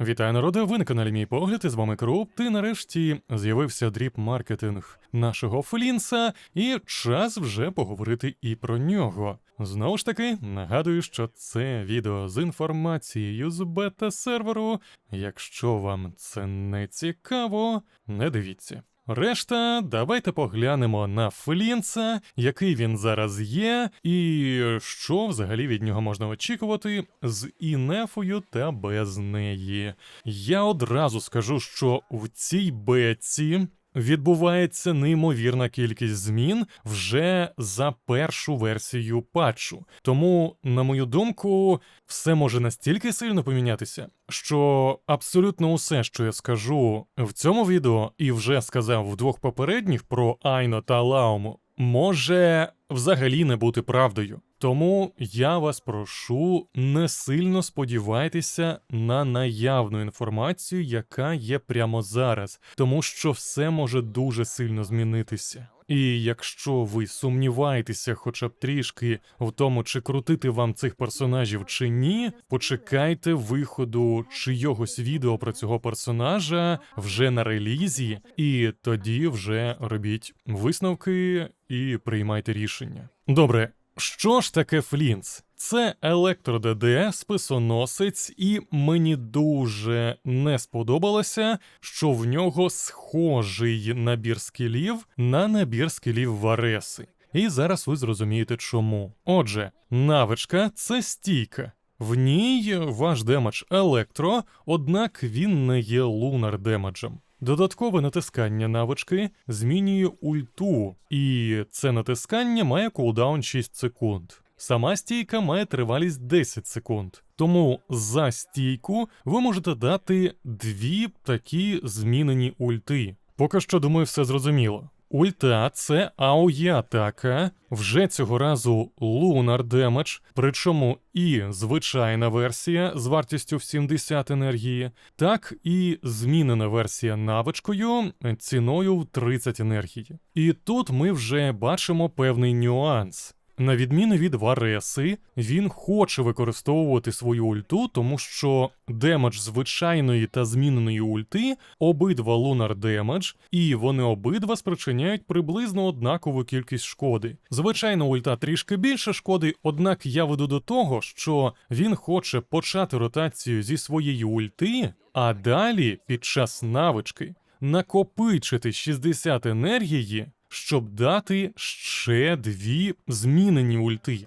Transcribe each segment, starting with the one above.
Вітаю народи, ви на каналі Мій Погляд, і з вами Круп. Ти нарешті з'явився дріп маркетинг нашого Флінса, і час вже поговорити і про нього. Знову ж таки, нагадую, що це відео з інформацією з бета-серверу. Якщо вам це не цікаво, не дивіться. Решта, давайте поглянемо на Флінса, який він зараз є, і що взагалі від нього можна очікувати з інефою та без неї. Я одразу скажу, що в цій беці відбувається неймовірна кількість змін вже за першу версію патчу. Тому, на мою думку, все може настільки сильно помінятися, що абсолютно усе, що я скажу в цьому відео, і вже сказав в двох попередніх про Айно та Лауму, може взагалі не бути правдою. Тому я вас прошу не сильно сподівайтеся на наявну інформацію, яка є прямо зараз, тому що все може дуже сильно змінитися. І якщо ви сумніваєтеся хоча б трішки в тому, чи крутити вам цих персонажів чи ні, почекайте виходу чийогось відео про цього персонажа вже на релізі, і тоді вже робіть висновки і приймайте рішення. Добре. Що ж таке Флінс? Це електро ДД, списоносець, і мені дуже не сподобалося, що в нього схожий набір скілів на набір скілів Вареси. І зараз ви зрозумієте чому. Отже, навичка це стійка. В ній ваш демедж електро, однак він не є лунар демеджем. Додаткове натискання навички змінює ульту, і це натискання має кулдаун 6 секунд. Сама стійка має тривалість 10 секунд. Тому за стійку ви можете дати дві такі змінені ульти. Поки що, думаю, все зрозуміло. Ульта це АОЄ атака, вже цього разу Lunar Damage, причому і звичайна версія з вартістю в 70 енергії, так і змінена версія навичкою ціною в 30 енергії. І тут ми вже бачимо певний нюанс. На відміну від Вареси, він хоче використовувати свою ульту, тому що демедж звичайної та зміненої ульти обидва лунар демедж, і вони обидва спричиняють приблизно однакову кількість шкоди. Звичайно, ульта трішки більше шкоди, однак я веду до того, що він хоче почати ротацію зі своєї ульти, а далі під час навички накопичити 60 енергії щоб дати ще дві змінені ульти.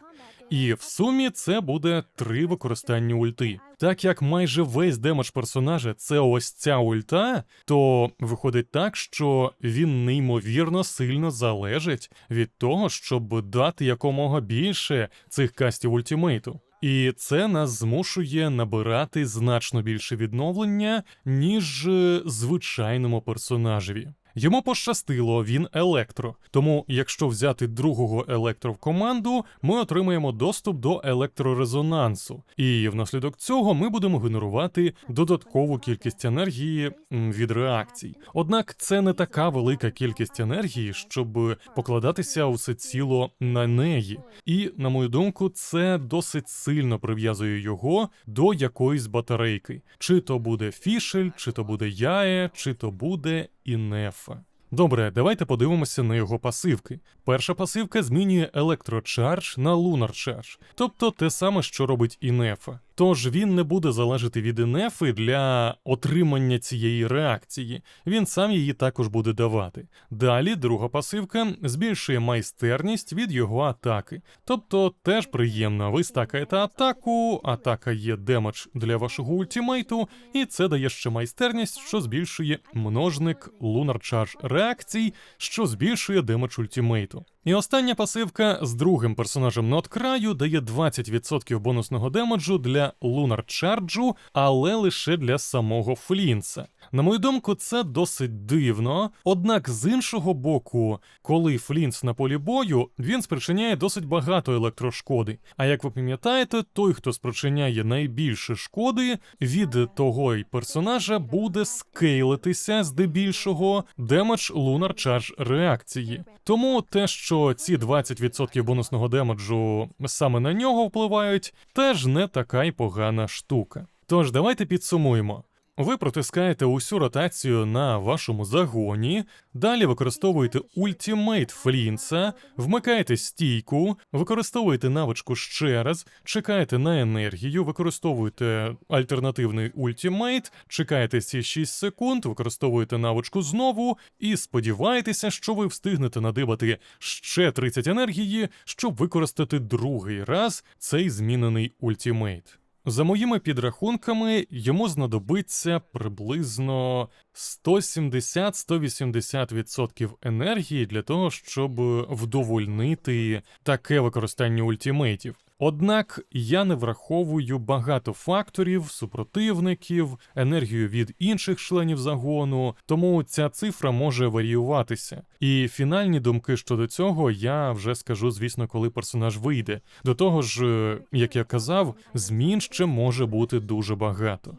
І в сумі це буде три використання ульти. Так як майже весь демедж персонажа це ось ця ульта, то виходить так, що він неймовірно сильно залежить від того, щоб дати якомога більше цих кастів ультимейту. І це нас змушує набирати значно більше відновлення, ніж е, звичайному персонажеві. Йому пощастило, він електро. Тому, якщо взяти другого електро в команду, ми отримаємо доступ до електрорезонансу, і внаслідок цього ми будемо генерувати додаткову кількість енергії від реакцій. Однак це не така велика кількість енергії, щоб покладатися усе ціло на неї. І, на мою думку, це досить сильно прив'язує його до якоїсь батарейки. Чи то буде фішель, чи то буде яє, чи то буде інефа. Добре, давайте подивимося на його пасивки. Перша пасивка змінює електрочардж на лунарчардж, тобто те саме, що робить інефа. Тож він не буде залежати від інефи для отримання цієї реакції, він сам її також буде давати. Далі друга пасивка збільшує майстерність від його атаки. Тобто теж приємно, ви стакаєте атаку, атака є демедж для вашого ультимейту, і це дає ще майстерність, що збільшує множник Lunar Charge реакцій, що збільшує демедж ультимейту. І остання пасивка з другим персонажем Ноткраю дає 20% бонусного демеджу для Лунар Чарджу, але лише для самого Флінса. На мою думку, це досить дивно. Однак з іншого боку, коли Флінс на полі бою, він спричиняє досить багато електрошкоди. А як ви пам'ятаєте, той, хто спричиняє найбільше шкоди, від того й персонажа буде скейлитися здебільшого демедж Lunar Charge реакції. Тому те, що ці 20% бонусного демеджу саме на нього впливають, теж не така й погана штука. Тож давайте підсумуємо. ви протискаєте усю ротацію на вашому загоні, далі використовуєте ультімейт Флінса, вмикаєте стійку, використовуєте навичку ще раз, чекаєте на енергію, використовуєте альтернативний ультімейт, чекаєте ці 6 секунд, використовуєте навичку знову і сподіваєтеся, що ви встигнете надибати ще 30 енергії, щоб використати другий раз цей змінений ультімейт. За моїми підрахунками, йому знадобиться приблизно 170-180% енергії для того, щоб вдовольнити таке використання ультимейтів. Однак я не враховую багато факторів, супротивників, енергію від інших членів загону, тому ця цифра може варіюватися. І фінальні думки щодо цього я вже скажу, звісно, коли персонаж вийде. До того ж, е, як я казав, змін ще може бути дуже багато.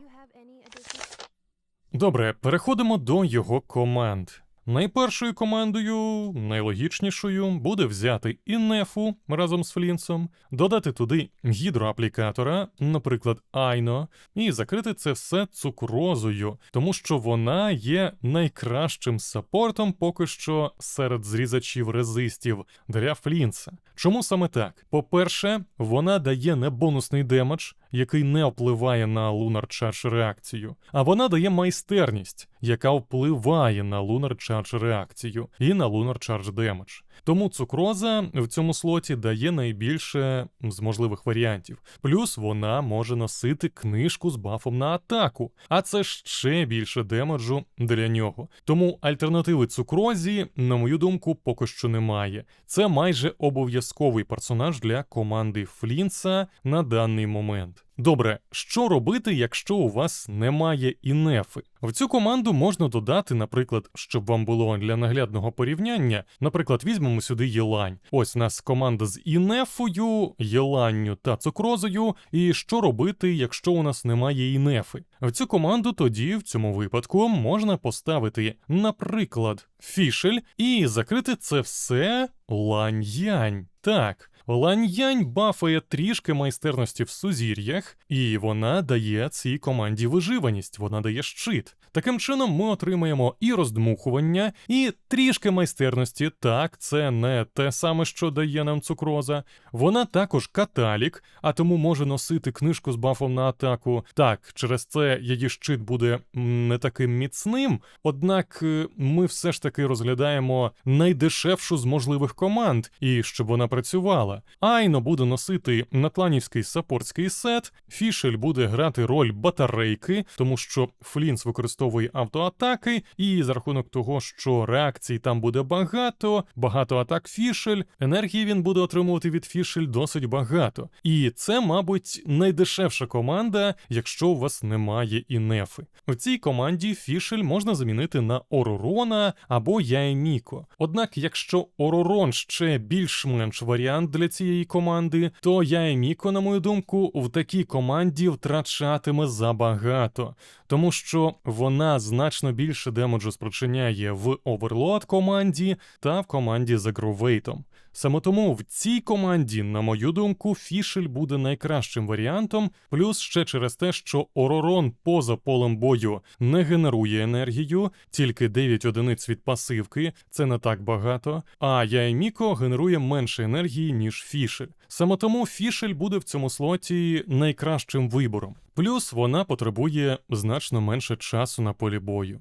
Добре, переходимо до його команд. Найпершою командою, найлогічнішою, буде взяти інефу разом з Флінсом, додати туди гідроаплікатора, наприклад, Айно, і закрити це все цукрозою, тому що вона є найкращим саппортом поки що серед зрізачів резистів для Флінса. Чому саме так? По-перше, вона дає не бонусний демедж, який не впливає на Lunar Charge реакцію, а вона дає майстерність, яка впливає на Lunar Charge реакцію і на Lunar Charge Damage. Тому цукроза в цьому слоті дає найбільше з можливих варіантів. Плюс вона може носити книжку з бафом на атаку, а це ще більше демеджу для нього. Тому альтернативи цукрозі, на мою думку, поки що немає. Це майже обов'язковий персонаж для команди Флінса на даний момент. Добре, що робити, якщо у вас немає інефи? В цю команду можна додати, наприклад, щоб вам було для наглядного порівняння. Наприклад, візьмемо сюди Єлань. Ось у нас команда з інефою, Єланню та цукрозою. І що робити, якщо у нас немає інефи? В цю команду тоді, в цьому випадку, можна поставити, наприклад, фішель і закрити це все лань-янь. Так, Лань-Янь бафає трішки майстерності в сузір'ях, і вона дає цій команді виживаність, вона дає щит. Таким чином, ми отримаємо і роздмухування, і трішки майстерності. Так, це не те саме, що дає нам цукроза. Вона також каталік, а тому може носити книжку з бафом на атаку. Так, через це її щит буде не таким міцним, однак е, ми все ж таки розглядаємо найдешевшу з можливих команд, і щоб вона працювала. Айно буде носити натланівський саппортський сет, Фішель буде грати роль батарейки, тому що Флінс використовує автоатаки, і за рахунок того, що реакцій там буде багато, багато атак Фішель, енергії він буде отримувати від Фішель досить багато. І це, мабуть, найдешевша команда, якщо у вас немає інефи. В цій команді Фішель можна замінити на Оророна або Яеміко. Однак, якщо Оророн ще більш-менш варіант для цієї команди, то Яеміко, на мою думку, в такій команді втрачатиме забагато, тому що вона значно більше демеджу спричиняє в Оверлоад команді та в команді з агровейтом. Саме тому в цій команді, на мою думку, Фішель буде найкращим варіантом, плюс ще через те, що Оророн поза полем бою не генерує енергію, тільки 9 одиниць від пасивки, це не так багато. А Яеміко генерує менше енергії, ніж Фішель. Саме тому Фішель буде в цьому слоті найкращим вибором. Плюс вона потребує значно менше часу на полі бою.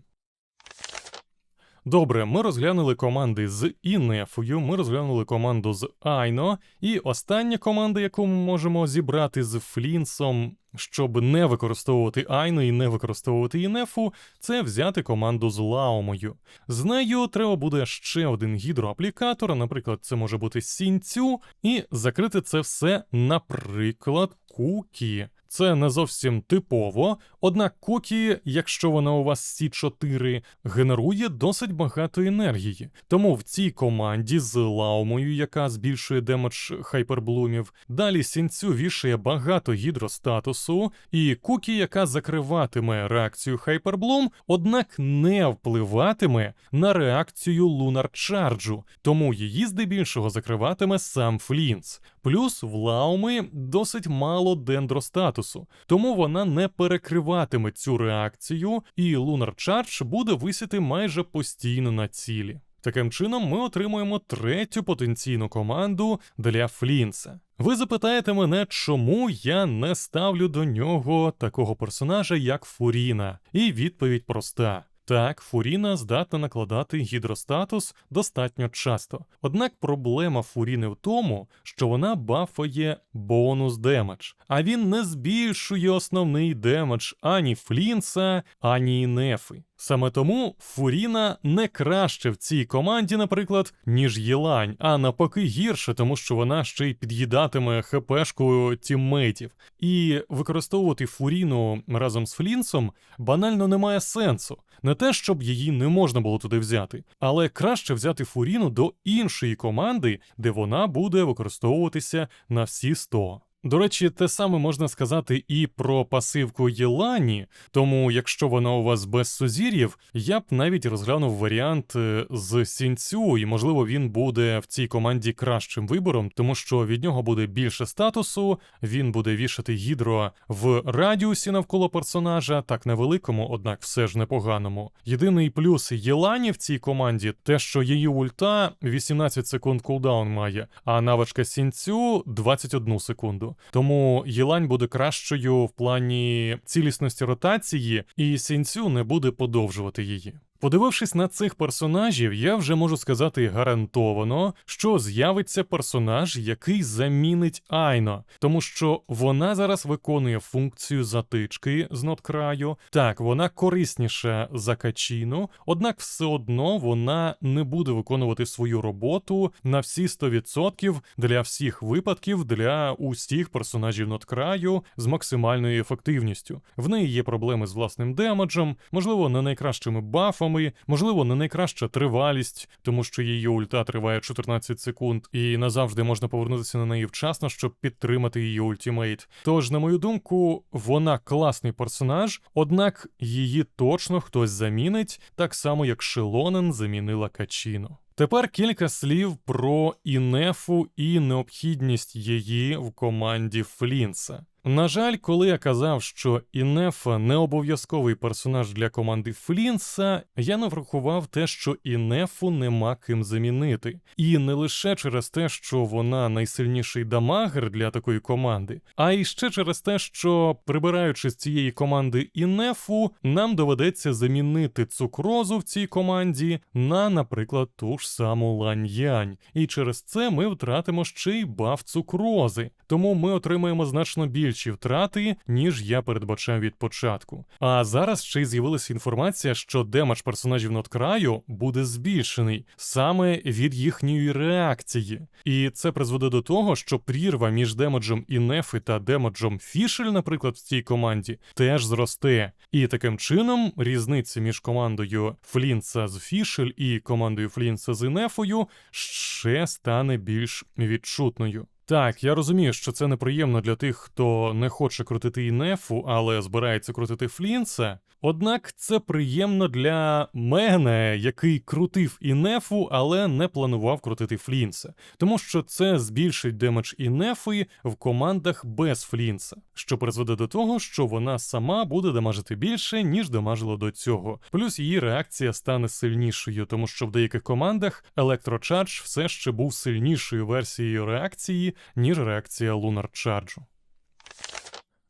Добре, ми розглянули команди з Інефою, ми розглянули команду з Айно, і остання команда, яку ми можемо зібрати з Флінсом, щоб не використовувати Айно і не використовувати Інефу, це взяти команду з Лаомою. З нею треба буде ще один гідроаплікатор, наприклад, це може бути Сінцю, і закрити це все, наприклад, Кукі. Це не зовсім типово, однак Кокі, якщо вона у вас сі 4 генерує досить багато енергії. Тому в цій команді з Лаумою, яка збільшує демедж хайперблумів, далі сінцю вішає багато гідростатусу, і Кукі, яка закриватиме реакцію хайперблум, однак не впливатиме на реакцію Лунар Чарджу, тому її здебільшого закриватиме сам Флінс. Плюс в Лауми досить мало дендростатусу статусу, тому вона не перекриватиме цю реакцію, і Lunar Charge буде висіти майже постійно на цілі. Таким чином, ми отримуємо третю потенційну команду для Флінса. Ви запитаєте мене, чому я не ставлю до нього такого персонажа, як Фуріна, і відповідь проста. Так, Фуріна здатна накладати гідростатус достатньо часто. Однак проблема Фуріни в тому, що вона бафає бонус демедж, а він не збільшує основний демедж ані Флінса, ані Нефи. Саме тому Фуріна не краще в цій команді, наприклад, ніж Єлань, а навпаки гірше, тому що вона ще й під'їдатиме хпшкою тіммейтів. І використовувати Фуріну разом з Флінсом банально немає сенсу. Не те, щоб її не можна було туди взяти, але краще взяти Фуріну до іншої команди, де вона буде використовуватися на всі 100. До речі, те саме можна сказати і про пасивку Єлані, тому якщо вона у вас без сузір'їв, я б навіть розглянув варіант е, з Сінцю, і можливо він буде в цій команді кращим вибором, тому що від нього буде більше статусу, він буде вішати гідро в радіусі навколо персонажа, так невеликому, однак все ж непоганому. Єдиний плюс Єлані в цій команді те, що її ульта 18 секунд кулдаун має, а навичка Сінцю 21 секунду. Тому Єлань буде кращою в плані цілісності ротації, і Сінцю не буде подовжувати її. Подивившись на цих персонажів, я вже можу сказати гарантовано, що з'явиться персонаж, який замінить Айно, тому що вона зараз виконує функцію затички з ноткраю. Так, вона корисніша за качіну, однак все одно вона не буде виконувати свою роботу на всі 100% для всіх випадків для усіх персонажів ноткраю з максимальною ефективністю. В неї є проблеми з власним демеджем, можливо, не найкращими бафами бафами, можливо, не найкраща тривалість, тому що її ульта триває 14 секунд, і назавжди можна повернутися на неї вчасно, щоб підтримати її ультімейт. Тож, на мою думку, вона класний персонаж, однак її точно хтось замінить, так само як Шелонен замінила Качіно. Тепер кілька слів про Інефу і необхідність її в команді Флінса. На жаль, коли я казав, що Інефа не обов'язковий персонаж для команди Флінса, я не врахував те, що Інефу нема ким замінити. І не лише через те, що вона найсильніший дамагер для такої команди, а й ще через те, що прибираючи з цієї команди Інефу, нам доведеться замінити цукрозу в цій команді на, наприклад, ту ж саму лань-янь. І через це ми втратимо ще й баф цукрози. Тому ми отримаємо значно більше більші втрати, ніж я передбачав від початку. А зараз ще й з'явилася інформація, що демедж персонажів Ноткраю буде збільшений саме від їхньої реакції. І це призведе до того, що прірва між демеджем Інефи та демеджем Фішель, наприклад, в цій команді, теж зросте. І таким чином різниця між командою Флінца з Фішель і командою Флінца з Інефою ще стане більш відчутною. Так, я розумію, що це неприємно для тих, хто не хоче крутити інефу, але збирається крутити Флінса. Однак це приємно для мене, який крутив інефу, але не планував крутити Флінса, тому що це збільшить демедж інефи в командах без Флінса, що призведе до того, що вона сама буде дамажити більше, ніж дамажила до цього. Плюс її реакція стане сильнішою, тому що в деяких командах електрочардж все ще був сильнішою версією реакції ніж реакція Лунар Чарджу.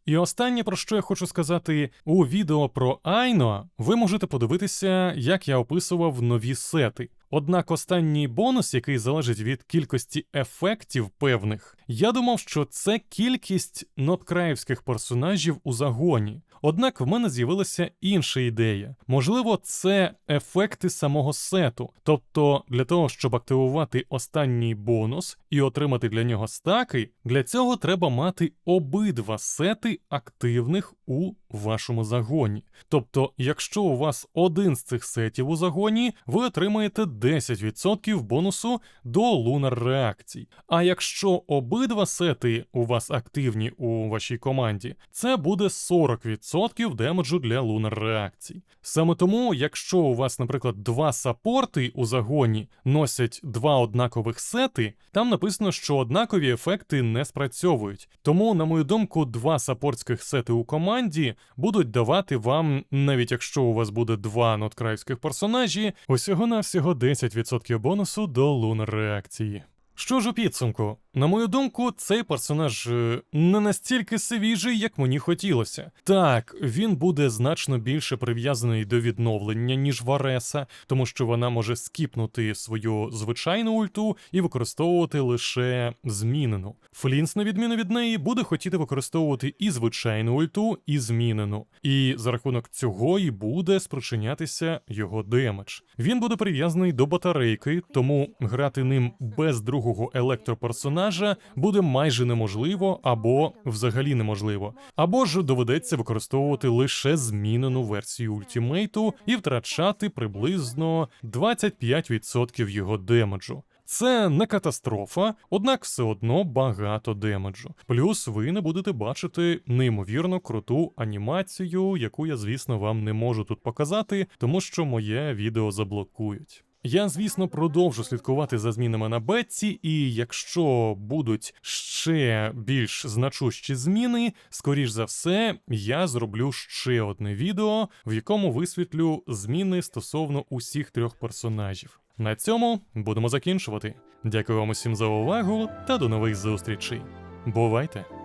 І останнє, про що я хочу сказати, у відео про Айно ви можете подивитися, як я описував нові сети. Однак останній бонус, який залежить від кількості ефектів певних, я думав, що це кількість ноткраївських персонажів у загоні. Однак в мене з'явилася інша ідея. Можливо, це ефекти самого сету. Тобто, для того, щоб активувати останній бонус і отримати для нього стаки, для цього треба мати обидва сети активних у вашому загоні. Тобто, якщо у вас один з цих сетів у загоні, ви отримаєте 10% бонусу до лунар реакцій. А якщо обидва сети у вас активні у вашій команді, це буде 40%. 10% демеджу для лунар реакцій. Саме тому, якщо у вас, наприклад, два саппорти у загоні носять два однакових сети, там написано, що однакові ефекти не спрацьовують. Тому, на мою думку, два саппортських сети у команді будуть давати вам, навіть якщо у вас буде два ноткраївських персонажі, усього навсього 10% бонусу до лунар реакції. Що ж у підсумку? На мою думку, цей персонаж е, не настільки свіжий, як мені хотілося. Так, він буде значно більше прив'язаний до відновлення, ніж Вареса, тому що вона може скіпнути свою звичайну ульту і використовувати лише змінену. Флінс, на відміну від неї, буде хотіти використовувати і звичайну ульту, і змінену. І за рахунок цього і буде спричинятися його демедж. Він буде прив'язаний до батарейки, тому грати ним без другого електроперсонажа буде майже неможливо або взагалі неможливо. Або ж доведеться використовувати лише змінену версію ультімейту і втрачати приблизно 25% його демеджу. Це не катастрофа, однак все одно багато демеджу. Плюс ви не будете бачити неймовірно круту анімацію, яку я, звісно, вам не можу тут показати, тому що моє відео заблокують. Я, звісно, продовжу слідкувати за змінами на бетці, і якщо будуть ще більш значущі зміни, скоріш за все, я зроблю ще одне відео, в якому висвітлю зміни стосовно усіх трьох персонажів. На цьому будемо закінчувати. Дякую вам усім за увагу та до нових зустрічей. Бувайте!